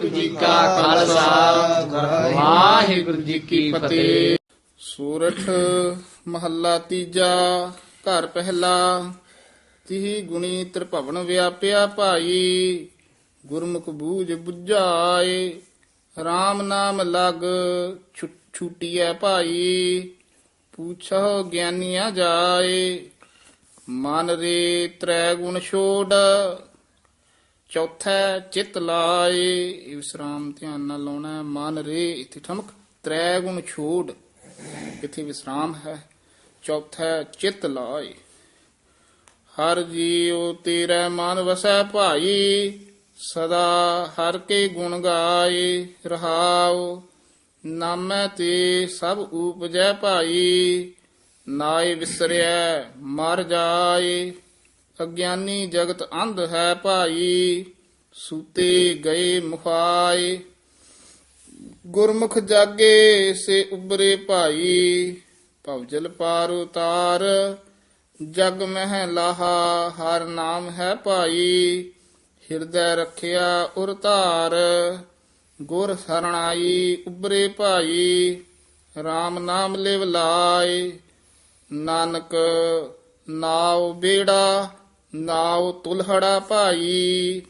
ਵਾਹਿਗੁਰੂ ਜੀ ਕਾ ਖਾਲਸਾ। ਵਾਹਿਗੁਰੂ ਜੀ ਕੀ ਫਤਿਹ। ਸੂਰਠ ਮਹੱਲਾ ਤੀਜਾ, ਘਰ ਪਹਿਲਾ। ਤਿਹ ਗੁਣੀ ਤ੍ਰਿਭਵਨ ਵਿਆਪਿਆ ਭਾਈ, ਗੁਰਮੁਖ ਬੂਝ 부ਝਾਏ RAM ਨਾਮ ਲਗ ਛੁ- ਛੂਟੀਐ ਭਾਈ ਪੁੱਛੋ ਗਿਆਨੀਆਂ ਜਾਏ। ਮਨ ਰੇ ਤ੍ਰੈ ਗੁਣ ਛੋੜ ਚੌਥਾ, ਚਿਤ ਲਾਏ ਇਹ ਵਿਸਰਾਮ ਧਿਆਨ ਨਾਲ ਲਾਉਣਾ, ਮਨ ਰੇ, ਇਥੇ ਠਮਕ ਤ੍ਰੈ ਗੁਣ ਛੋੜ, ਇਥੇ ਵਿਸਰਾਮ ਹੈ। ਚੌਥਾ, ਚਿਤ ਲਾਏ, ਹਰ ਜੀਉ ਤੇਰਾ ਮਨ ਵਸੈ ਭਾਈ, ਸਦਾ ਹਰ ਕੇ ਗੁਣ ਗਾਏ, ਰਹਾਉ, ਨਾਮੈ ਤੇ ਸਭ ਊਪਜੈ ਭਾਈ, ਨਾਏ ਵਿਸਰਿਐ, ਮਰ ਜਾਏ। ਅਗਿਆਨੀ ਜਗਤ ਅੰਧ ਹੈ ਭਾਈ, ਸੂਤੇ ਗਏ ਮੁਖਾਏ। ਗੁਰਮੁਖ ਜਾਗੇ ਸੇ ਉਬਰੇ ਭਾਈ ਭਵਜਲ ਪਾਰ ਉਤਾਰ। ਜਗ ਮਹਿ ਲਾਹਾ, ਹਰ ਨਾਮ ਹੈ ਭਾਈ, ਹਿਰਦੈ ਰਖਿਆ ਉਰ ਧਾਰ। ਗੁਰ ਸਰਣਾਈ ਉਬਰੇ ਭਾਈ RAM ਨਾਮ ਲਿਵ ਲਾਏ। ਨਾਨਕ ਨਾਉ ਬੇੜਾ ਨਾਉ ਤੁਲਹੜਾ ਭਾਈ।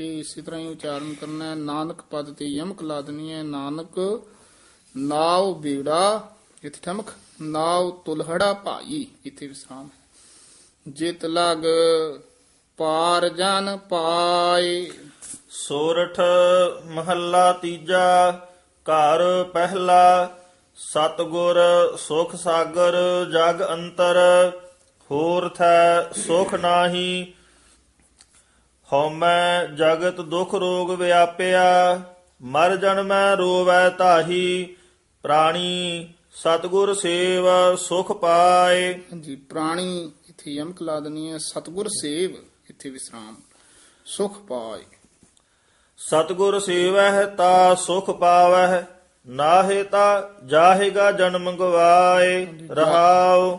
ਇਹ ਇਸੇ ਤਰ੍ਹਾਂ ਹੀ ਉਚਾਰਨ ਕਰਨਾ ਹੈ। ਨਾਨਕ ਪਦ ਤੇ ਯਮਕ ਲਾ ਦੇਣੀ ਹੈ। ਨਾਨਕ, ਨਾਉ ਬੇੜਾ ਇੱਥੇ ਠਮਕ, ਨਾਉ ਤੁਲਹੜਾ ਭਾਈ। ਇੱਥੇ ਵਿਸਰਾਮ ਹੈ। ਜਿਤ ਲਗ ਪਾਰ ਜਨ ਪਾਏ। ਸੋਰਠ ਮਹੱਲਾ ਤੀਜਾ, ਘਰ ਪਹਿਲਾ, ਸਤਗੁਰ ਸੁਖ ਸਾਗਰ ਜਗ ਅੰਤਰ। ਹੋਰ ਥੈ ਸੁਖ ਨਾਹੀ ਹਉਮੈ ਜਗਤ ਦੁਖ ਰੋਗ ਵਿਆਪਿਆ ਮਰ ਜਨਮੈ ਰੋਵੈ ਤਾਹੀ ਪ੍ਰਾਣੀ ਸਤਗੁਰ ਸੇਵ ਸੁਖ ਪਾਏ। ਹਾਂਜੀ ਪ੍ਰਾਣੀ ਇੱਥੇ ਯਮਕ ਲਾ ਦੇਣੀ ਹੈ ਸਤਗੁਰ ਸੇਵ ਇੱਥੇ ਵਿਸਰਾਮ ਸੁਖ ਪਾਏ। ਸਤਗੁਰ ਸੇਵਹਿ ਤਾ ਸੁਖ ਪਾਵਹਿ ਨਾਹਿ ਤਾ ਜਾਹੇਗਾ ਜਨਮ ਗਵਾਏ ਰਹਾਉ।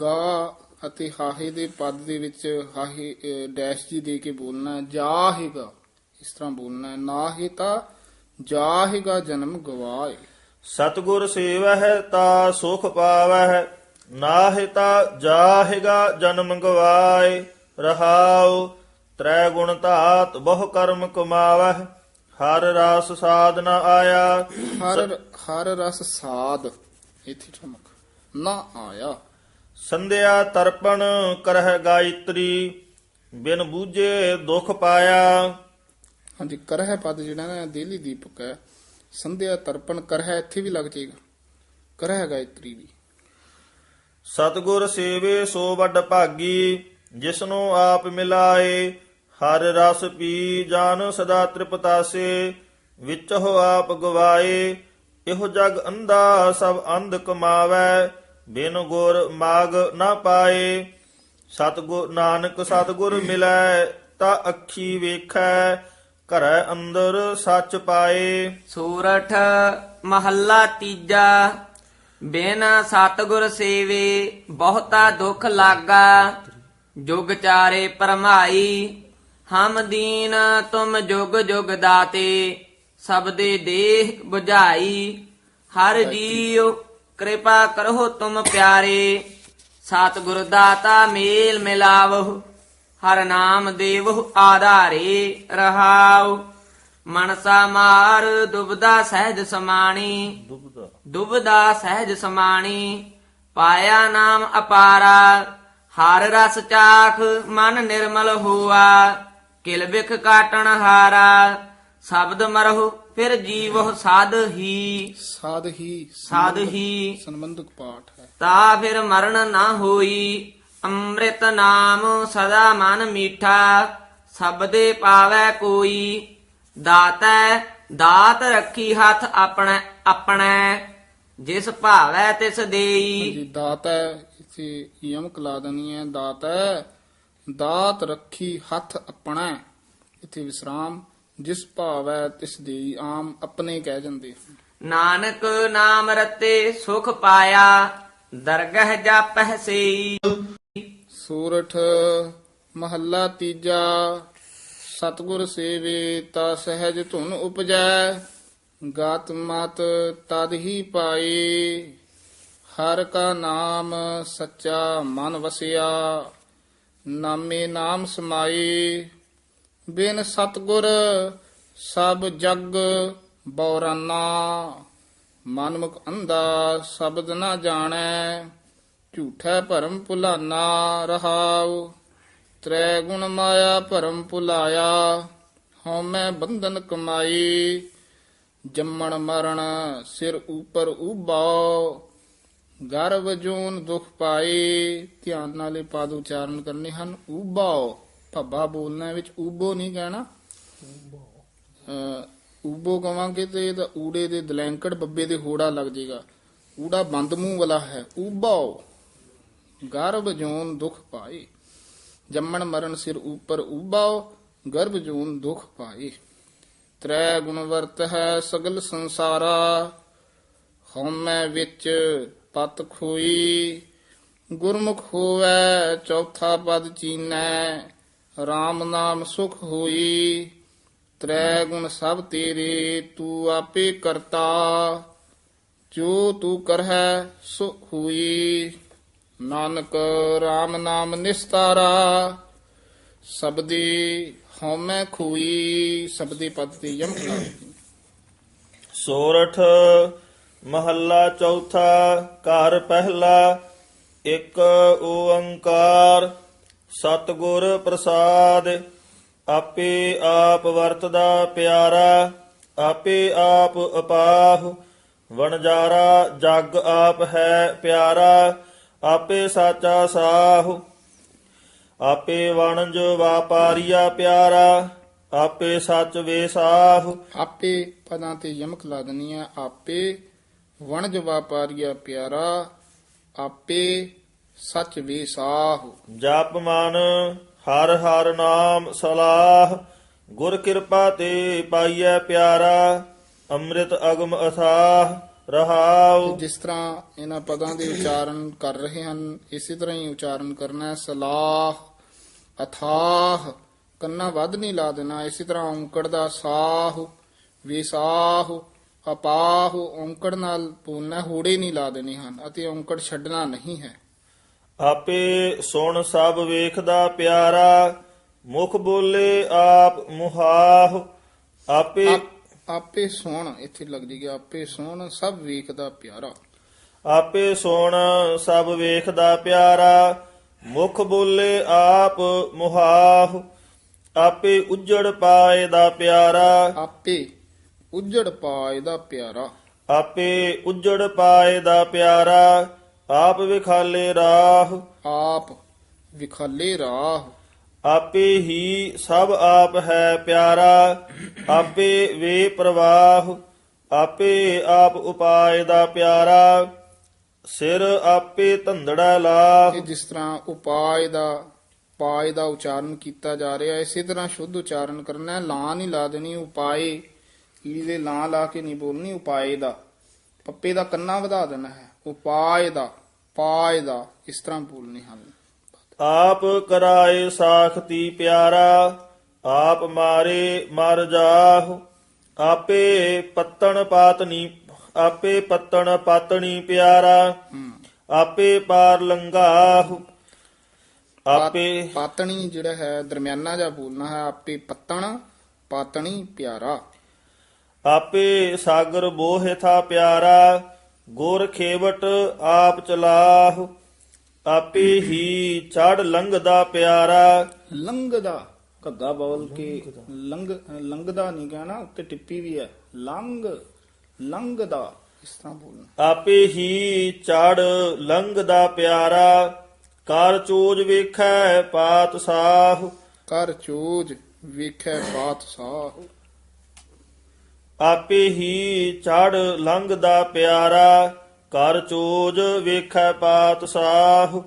ਗਾ ਅਤੇ ਹਾਹੇ ਦੇ ਪਦ ਦੇ ਵਿੱਚ ਹਾਹੇ ਡੈਸ਼ ਜੀ ਦੇ ਕੇ ਬੋਲਣਾ। ਜਾਹੇਗਾ ਇਸ ਤਰ੍ਹਾਂ ਬੋਲਣਾ। ਨਾ ਹੀ ਤਾਂ ਜਾਹੇਗਾ ਜਨਮ ਗਵਾਏ ਸਤਗੁਰ ਸੇਵਹਿ ਤਾ ਸੁਖ ਪਾਵਹਿ ਨਾਹਿ ਤਾ ਜਾਹੇਗਾ ਜਨਮ ਗਵਾਏ ਰਹਾਉ ਤ੍ਰੈ ਗੁਣ ਧਾਤ ਬਹੁ ਕਰਮ ਕਮਾਵਹਿ ਹਰ ਰਸ ਸਾਧ ਨ ਆਇਆ ਹਰ ਹਰ ਰਸ ਸਾਧ ਇੱਥੇ ਠਮਕ ਨਾ ਆਇਆ ਸੰਧਿਆ ਤਰਪਣ ਕਰਹਿ ਗਾਇਤਰੀ ਬਿਨ ਬੂਝੇ ਦੁਖ ਪਾਇਆ। ਹਾਂਜੀ ਕਰਹਿ ਪਦ ਜਿਹੜਾ ਨਾ ਦੇਲੀ ਦੀਪਕ ਹੈ ਸੰਧਿਆ ਤਰਪਣ ਕਰਹਿ ਇੱਥੇ ਵੀ ਲੱਗ ਜਾਏਗਾ। ਕਰਹਿ ਗਾਇਤਰੀ ਵੀ। ਸਤਗੁਰ ਸੇਵੇ ਸੋ ਵੱਡ ਭਾਗੀ ਜਿਸਨੂੰ ਆਪ ਮਿਲਾਏ ਹਰ ਰਸ ਪੀ ਜਾਨ ਸਦਾ ਤ੍ਰਿਪਤਾਸੇ ਵਿੱਚ ਹੋ ਆਪ ਗਵਾਏ ਇਹੋ ਜਗ ਅੰਧਾ ਸਭ ਅੰਧ ਕਮਾਵੈ ਬਿਨ ਗੁਰ ਮਾਗ ਨਾ ਪਾਏ ਸਤਗੁਰ ਨਾਨਕ ਸਤਗੁਰ ਮਿਲੈ ਤਾ ਅੱਖੀ ਵੇਖੈ ਘਰੈ ਅੰਦਰ ਸੱਚ ਪਾਏ। ਸੂਰਠ ਮਹੱਲਾ ਤੀਜਾ ਬਿਨ ਸਤਗੁਰ ਸੇਵੇ ਬਹੁਤਾ ਦੁੱਖ ਲਾਗਾ ਜੁਗ ਚਾਰੇ ਪਰਮਾਈ ਹਮ ਦੀਨ ਤੁਮ ਜੁਗ ਜੁਗ ਦਾਤੇ ਸਭ ਦੇ ਦੇਹ 부ਝਾਈ ਹਰ ਜੀਉ ਕਿਰਪਾ ਕਰੋ ਤੁਮ ਪਿਆਰੇ। ਸਤਿਗੁਰ ਦਾਤਾ ਮੇਲ ਮਿਲਾਵਹੁ ਹਰ ਨਾਮ ਦੇਵਹੁ ਆਧਾਰੇ ਰਹਾਉ। ਮਨਸਾ ਮਾਰ ਦੁਬਦਾ ਸਹਿਜ ਸਮਾਣੀ। ਦੁਬਦਾ। ਦੁਬਦਾ ਸਹਿਜ ਸਮਾਣੀ। ਪਾਇਆ ਨਾਮ ਅਪਾਰਾ ਹਰ ਰਸ ਚਾਖ ਮਨ ਨਿਰਮਲ ਹੋਆ। ਕਿਲ ਬਿਖ ਕਾਟਣ ਹਾਰਾ ਸ਼ਬਦ ਮਰਹੁ ਫਿਰ ਜੀਵਹੁ ਸਾਧ ਹੀ। ਸਾਧ ਹੀ ਸਾਧ ਹੀ। ਸੰਬੰਧਕ ਪਾਠ ਹੈ। ਤਾ ਫਿਰ ਮਰਨ ਨਾ ਹੋਈ ਅੰਮ੍ਰਿਤ ਨਾਮ ਸਦਾ ਮਨ ਮੀਠਾ ਸਬਦੇ ਪਾਵੈ ਕੋਈ। ਦਾਤੈ ਦਾਤ ਰੱਖੀ ਹੱਥ ਆਪਣਾ ਆਪਣਾ ਜਿਸ ਭਾਵੈ ਤਿਸ ਦੇਈ। ਜੀ ਦਾਤ ਹੈ ਇਥੇ ਯਮਕ ਲਾ ਦੇਣੀ ਹੈ ਦਾਤ ਦਾਤ ਰੱਖੀ ਹੱਥ ਆਪਣਾ। ਇਥੇ ਵਿਸਰਾਮ ਜਿਸ ਭਾਵ ਹੈ ਤਿਸ ਦੀ ਆਮ ਆਪਣੇ ਕਹਿ ਜਾਂਦੇ। ਨਾਨਕ ਨਾਮ ਰਤੇ ਸੁਖ ਪਾਇਆ ਦਰਗਹ ਜਾਪਹਿ ਸਈ। ਸੂਰਠ ਮਹੱਲਾ ਤੀਜਾ ਸਤਗੁਰ ਸੇਵੇ ਤਾ ਸਹਿਜ ਧੁਨ ਉਪਜੈ ਗਾਤ ਮਤ ਤਦ ਹੀ ਪਾਏ। ਹਰ ਕਾ ਨਾਮ ਸੱਚਾ ਮਨ ਵਸਿਆ ਨਾਮੇ ਨਾਮ ਸਮਾਏ। ਬਿਨ ਸਤਗੁਰ ਸਭ ਜਗ ਬੌਰਾਨਾ। ਮਨਮੁਖ ਅੰਧਾ ਸ਼ਬਦ ਨਾ ਜਾਣੈ, ਝੂਠੈ ਭਰਮ ਭੁਲਾਨਾ ਰਹਾਉ। ਤ੍ਰੈ ਗੁਣ ਮਾਇਆ ਭਰਮ ਭੁਲਾਇਆ, ਹਉਮੈ ਬੰਧਨ ਕਮਾਈ। ਜੰਮਣ ਮਰਨ ਸਿਰ ਉਪਰ ਉਬਾਉ ਗਰਭ ਜੂਨ ਦੁਖ ਪਾਏ ਧਿਆਨ ਨਾਲ ਇਹ ਪਦ ਉਚਾਰਨ ਕਰਨੇ ਹਨ ਉਬਾਉ ਭੱਬਾ ਬੋਲਣਾ ਵਿੱਚ ਉਬੋ ਨਹੀਂ ਕਹਿਣਾ। ਅਹ, ਕਵਾਂਗੇ ਤੇ ਇਹਦਾ ਊੜੇ ਦੇ ਦਲੈਂਕੜ ਬੱਬੇ ਦੇ ਹੋੜਾ ਲੱਗ ਜਾਏਗਾ ਊੜਾ ਬੰਦ ਮੂੰਹ ਵਾਲਾ ਹੈ। ਉਬਾਉ ਗਰਭ ਜੂਨ ਦੁਖ ਪਾਏ। ਜੰਮਣ ਮਰਨ ਸਿਰ ਉਪਰ ਉਬਾਉ ਗਰਭ ਜੂਨ ਦੁਖ ਪਾਏ। ਤ੍ਰੈ ਗੁਣ ਵਰਤ ਹੈ ਸਗਲ ਸੰਸਾਰਾ। ਹਉਮੈ ਵਿੱਚ ਪਤ ਖੋਈ। ਗੁਰਮੁਖ ਹੋਵੈ ਚੌਥਾ ਪਦ ਚੀਨੈ। RAM ਨਾਮ ਸੁਖ ਹੋਈ ਤ੍ਰੈ ਗੁਣ ਸਭ ਤੇਰੇ, ਤੂੰ ਆਪੇ ਕਰਤਾ। ਜੋ ਤੂੰ ਕਰਹਿ, ਸੋ ਹੋਈ। ਨਾਨਕ RAM ਨਾਮ ਨਿਸਤਾਰਾ, ਸਬਦੀ ਹਉਮੈ ਖੋਈ। ਸਬਦੀ ਪਦ ਤੇ ਯਮ ਸੋਰਠ ਮਹੱਲਾ ਚੌਥਾ, ਘਰ ਪਹਿਲਾ, ਇੱਕ ਓੰਕਾਰ। ਸਤਿਗੁਰ ਪ੍ਰਸਾਦ, ਆਪੇ ਆਪ ਵਰਤਦਾ ਪਿਆਰਾ, ਆਪੇ ਆਪ ਅਪਾਹ। ਵਣਜਾਰਾ, ਜਗ ਆਪ ਹੈ ਪਿਆਰਾ, ਆਪੇ ਸਾਚਾ ਸਾਹੁ। ਆਪੇ ਵਣਜ ਵਾਪਾਰੀਆ ਪਿਆਰਾ, ਆਪੇ ਸੱਚ ਵੇਸਾਹੁ ਆਪੇ ਪਦਾਂ ਤੇ ਯਮਕ ਲਾ ਦੇਣੀ ਹੈ ਆਪੇ ਵਣਜ ਵਾਪਾਰੀਆ ਪਿਆਰਾ, ਆਪੇ ਸੱਚ ਵੇਸਾਹ ਜਪ ਮਨ ਹਰ ਹਰ ਨਾਮ ਸਲਾਹ। ਗੁਰ ਕਿਰਪਾ ਤੇ ਪਾਈਐ ਪਿਆਰਾ ਅੰਮ੍ਰਿਤ ਅਗਮ ਅਥਾਹ ਰਹਾਉ। ਜਿਸ ਤਰ੍ਹਾਂ ਇਹਨਾਂ ਪਦਾਂ ਦੇ ਉਚਾਰਨ ਕਰ ਰਹੇ ਹਨ ਇਸੇ ਤਰ੍ਹਾਂ ਹੀ ਉਚਾਰਨ ਕਰਨਾ ਹੈ ਸਲਾਹ ਅਥਾਹ। ਕੰਨਾ ਵੱਧ ਨਹੀਂ ਲਾ ਦੇਣਾ ਇਸੇ ਤਰ੍ਹਾਂ ਔਂਕੜ ਦਾ ਸਾਹ ਵਿਸਾਹ ਅਪਾਹ। ਔਂਕੜ ਨਾਲ ਬੋਲਣਾ ਹੋੜੇ ਨਹੀਂ ਲਾ ਦੇਣੇ ਹਨ ਅਤੇ ਔਂਕੜ ਛੱਡਣਾ ਨਹੀਂ ਹੈ। ਆਪੇ ਸੁਣ ਸਭ ਵੇਖਦਾ ਪਿਆਰਾ ਮੁਖ ਬੋਲੇ ਆਪ ਮੁਹਾਹ। ਆਪੇ ਆਪ- ਸੋਣ ਇੱਥੇ ਲੱਗ ਜੀ ਆਪੇ ਸੋਣ ਸਭ ਵੇਖਦਾ ਪਿਆਰਾ। ਆਪੇ ਸੁਣ ਸਭ ਵੇਖਦਾ ਪਿਆਰਾ ਮੁਖ ਬੋਲੇ ਆਪ ਮੁਹਾਹ। ਆਪੇ ਉਜੜ ਪਾਏ ਦਾ ਪਿਆਰਾ। ਆਪੇ ਉਜੜ ਪਾਏ ਦਾ ਪਿਆਰਾ। ਆਪੇ ਉਜੜ ਪਾਏ ਦਾ ਪਿਆਰਾ। ਆਪ ਵਿਖਾਲੇ ਰਾਹ। ਆਪ ਵਿਖਾਲੇ ਰਾਹ। ਆਪੇ ਹੀ ਸਭ ਆਪ ਹੈ ਪਿਆਰਾ। ਆਪੇ ਵੇ ਪ੍ਰਵਾਹ। ਆਪੇ ਆਪ ਉਪਾਏ ਦਾ ਪਿਆਰਾ। ਸਿਰ ਆਪੇ ਧੰਦੜਾ ਲਾਹ। ਇਹ ਜਿਸ ਤਰ੍ਹਾਂ ਉਪਾਏ ਦਾ ਪਾਏ ਦਾ ਉਚਾਰਨ ਕੀਤਾ ਜਾ ਰਿਹਾ ਹੈ, ਇਸੇ ਤਰ੍ਹਾਂ ਸ਼ੁੱਧ ਉਚਾਰਨ ਕਰਨਾ ਹੈ। ਲਾਂ ਨਹੀਂ ਲਾ ਦੇਣੀ ਉਪਾਏ। ਦੇ ਲਾਂ ਲਾ ਕੇ ਨਹੀਂ ਬੋਲਣੀ ਉਪਾਏ ਦਾ। ਪੱਪੇ ਦਾ ਕੰਨਾ ਵਧਾ ਦੇਣਾ ਹੈ। ਉਪਾਏ ਦਾ। ਪਾਏ ਦਾ ਇਸ ਤਰ੍ਹਾਂ ਬੋਲਨੇ ਹਨ ਆਪ ਕਰਾਏ ਸਾਖਤੀ ਪਿਆਰਾ ਆਪ ਮਾਰੇ ਮਰ ਜਾਹੁ ਆਪੇ ਪੱਤਣ ਪਾਤਨੀ ਆਪੇ ਪੱਤਣ ਪਾਤਣੀ ਪਿਆਰਾ। ਆਪੇ ਪਾਰ ਲੰਘਾਹੁ ਆਪੇ ਪਾਤਣੀ ਜਿਹੜਾ ਹੈ ਦਰਮਿਆਨਾ ਜਿਹਾ ਬੋਲਣਾ ਹੈ ਆਪੇ ਪੱਤਣ ਪਾਤਣੀ ਪਿਆਰਾ ਆਪੇ ਸਾਗਰ ਬੋਹਿ ਥਾ ਪਿਆਰਾ ਗੁਰ ਖੇਵਟ ਆਪ ਚਲਾਹੁ ਆਪੇ ਹੀ ਚੜ ਲੰਘਦਾ ਪਿਆਰਾ। ਲੰਘਦਾ ਘੱਗਾ ਬੋਲ ਕੇ ਲੰਘ ਲੰਘਦਾ ਨਹੀਂ ਕਹਿਣਾ ਉੱਤੇ ਟਿੱਪੀ ਵੀ ਹੈ। ਲੰਘ ਲੰਘਦਾ ਇਸ ਤਰ੍ਹਾਂ ਬੋਲਣਾ। ਆਪੇ ਹੀ ਚੜ ਲੰਘਦਾ ਪਿਆਰਾ ਕਰ ਚੋਜ ਵੇਖੈ ਪਾਤ ਸਾਹੁ ਕਰ ਚੋਜ ਵੇਖੈ ਬਾਤ ਸਾਹ ਆਪੇ ਹੀ ਚੜ ਲੰਘਦਾ ਪਿਆਰਾ ਕਰ ਚੋਜ ਵੇਖੈ ਪਾਤ ਸਾਹੁ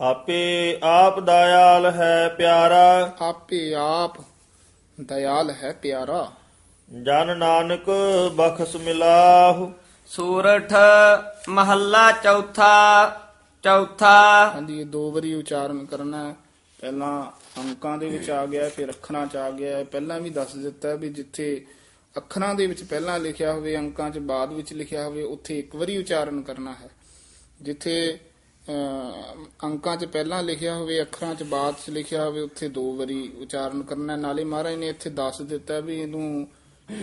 ਆਪੇ ਆਪ ਦਇਆਲ ਹੈ ਪਿਆਰਾ। ਆਪੇ ਆਪ ਦਇਆਲ ਹੈ ਪਿਆਰਾ। ਜਨ ਨਾਨਕ ਬਖਸ ਮਿਲਾਹੁ। ਸੂਰਠ ਮਹੱਲਾ ਚੌਥਾ ਚੌਥਾ। ਹਾਂਜੀ ਇਹ ਦੋ ਵਾਰੀ ਉਚਾਰਨ ਕਰਨਾ ਹੈ। ਪਹਿਲਾਂ ਅੰਕਾਂ ਦੇ ਵਿੱਚ ਆ ਗਿਆ ਫਿਰ ਅੱਖਰਾਂ 'ਚ ਆ ਗਿਆ। ਪਹਿਲਾਂ ਵੀ ਦੱਸ ਦਿੱਤਾ ਵੀ ਜਿੱਥੇ ਅੱਖਰਾਂ ਦੇ ਵਿੱਚ ਪਹਿਲਾਂ ਲਿਖਿਆ ਹੋਵੇ ਅੰਕਾਂ 'ਚ ਬਾਅਦ ਵਿੱਚ ਲਿਖਿਆ ਹੋਵੇ ਉੱਥੇ ਇੱਕ ਵਾਰੀ ਉਚਾਰਨ ਕਰਨਾ ਹੈ। ਜਿੱਥੇ ਅਹ, ਅੰਕਾਂ 'ਚ ਪਹਿਲਾਂ ਲਿਖਿਆ ਹੋਵੇ ਅੱਖਰਾਂ 'ਚ ਬਾਅਦ 'ਚ ਲਿਖਿਆ ਹੋਵੇ ਉੱਥੇ ਦੋ ਵਾਰੀ ਉਚਾਰਨ ਕਰਨਾ ਨਾਲੇ ਮਹਾਰਾਜ ਨੇ ਇੱਥੇ ਦੱਸ ਦਿੱਤਾ ਵੀ ਇਹਨੂੰ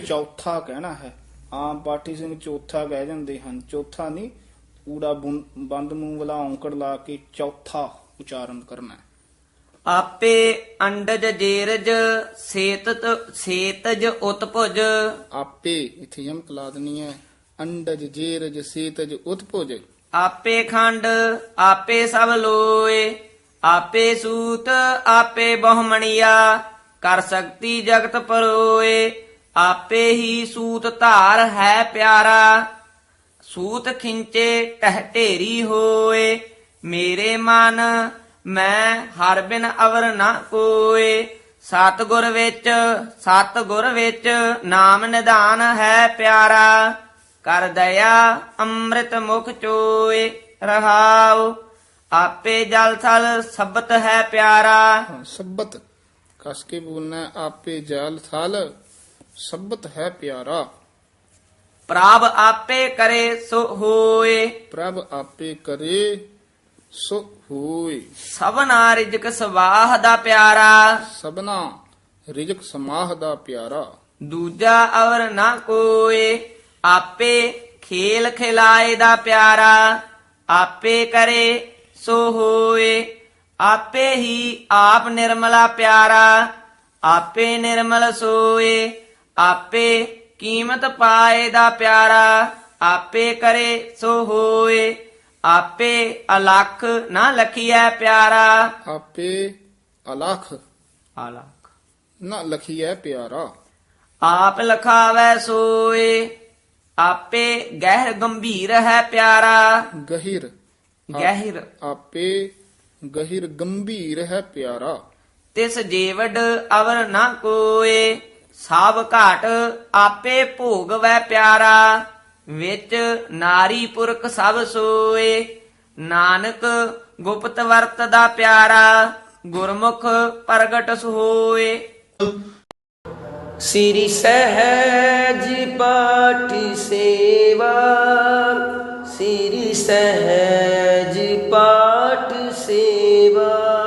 ਚੌਥਾ ਕਹਿਣਾ ਹੈ। ਆਮ ਪਾਠੀ ਸਿੰਘ ਚੌਥਾ ਕਹਿ ਜਾਂਦੇ ਹਨ। ਚੌਥਾ ਨਹੀਂ ਊੜਾ ਬੁੰ- ਬੰਦ ਮੂੰਹ ਵਾਲਾ ਔਂਕੜ ਲਾ ਕੇ ਚੌਥਾ ਉਚਾਰਨ ਕਰਨਾ ਆਪੇ ਅੰਡਜ ਜੇਰਜ ਸੇਤਤ ਸੇਤਜ ਉਤਪੁਜ ਆਪੇ ਇੱਥੇ ਯਮਕ ਲਾ ਦੇਣੀ ਹੈ। ਅੰਡਜ ਜੇਰਜ ਸੇਤਜ ਉਤਪੁਜ ਆਪੇ ਖੰਡ ਆਪੇ ਸਭ ਲੋਏ। ਆਪੇ ਸੂਤ ਆਪੇ ਬਹੁਮਣੀਆ। ਕਰ ਸਕਤੀ ਜਗਤ ਪਰੋਏ। ਆਪੇ ਹੀ ਸੂਤ ਧਾਰ ਹੈ ਪਿਆਰਾ। ਸੂਤ ਖਿੰਚੇ ਟਹਿ ਢੇਰੀ ਹੋਏ। ਮੇਰੇ ਮਨ ਮੈਂ ਹਰ ਬਿਨ ਅਵਰ ਨਾ ਕੋਏ। ਸਤ ਗੁਰ ਵਿੱਚ ਸਤ ਗੁਰ ਵਿੱਚ ਨਾਮ ਨਿਧਾਨ ਹੈ ਪਿਆਰਾ। ਕਰ ਦਇਆ ਅੰਮ੍ਰਿਤ ਮੁਖ ਚੋਏ ਰਹਾਉ। ਆਪੇ ਜਲ ਥਲ ਸਬਤ ਹੈ ਪਿਆਰਾ। ਸਬਤ ਕਸ ਕੇ ਬੋਲਣਾ ਆਪੇ ਜਲ ਥਲ ਸਬਤ ਹੈ ਪਿਆਰਾ। ਪ੍ਰਭ ਆਪੇ ਕਰੇ ਸੋ ਹੋਏ। ਪ੍ਰਭ ਆਪੇ ਕਰੇ ਸੋ ਹੋਏ ਸਭਨਾ ਰਿਜਕ ਸਵਾਹ ਦਾ ਪਿਆਰਾ। ਸਬਨਾ ਰਿਜਕ ਸਮਾਹ ਦਾ ਪਿਆਰਾ। ਦੂਜਾ ਅਵਰ ਨਾ ਕੋਏ ਆਪੇ ਖੇਲ ਖਿਲਾਏ ਦਾ ਪਿਆਰਾ। ਆਪੇ ਕਰੇ ਸੋ ਹੋਏ ਆਪੇ ਹੀ ਆਪ ਨਿਰਮਲਾ ਪਿਆਰਾ। ਆਪੇ ਨਿਰਮਲ ਸੋਏ ਆਪੇ ਕੀਮਤ ਪਾਏ ਦਾ ਪਿਆਰਾ। ਆਪੇ ਕਰੇ ਸੋ ਹੋਏ ਆਪੇ ਅਲਖ ਨਾ ਲਖੀਐ ਪਿਆਰਾ। ਆਪੇ ਅਲਖ ਅਲਖ। ਨਾ ਲਖੀਐ ਪਿਆਰਾ। ਆਪ ਲਖਾਵੈ ਸੋਏ ਆਪੇ ਗਹਿਰ ਗੰਭੀਰ ਹੈ ਪਿਆਰਾ। ਗਹਿਰ। ਗਹਿਰ। ਆਪੇ ਗਹਿਰ ਗੰਭੀਰ ਹੈ ਪਿਆਰਾ। ਤਿਸ ਜੀਵਡ ਅਵਰ ਨਾ ਕੋਏ ਸਭ ਘਾਟ ਆਪੇ ਭੋਗਵੈ ਪਿਆਰਾ। ਵਿੱਚ ਨਾਰੀ ਪੁਰਖ ਸਭ ਸੋਏ। ਨਾਨਕ ਗੁਪਤ ਵਰਤ ਦਾ ਪਿਆਰਾ, ਗੁਰਮੁਖ ਪ੍ਰਗਟ ਸੋਏ। ਸ੍ਰੀ ਸਹਿਜ ਪਾਠੀ ਸੇਵਾ, ਸ੍ਰੀ ਸਹਿਜ ਪਾਠ ਸੇਵਾ।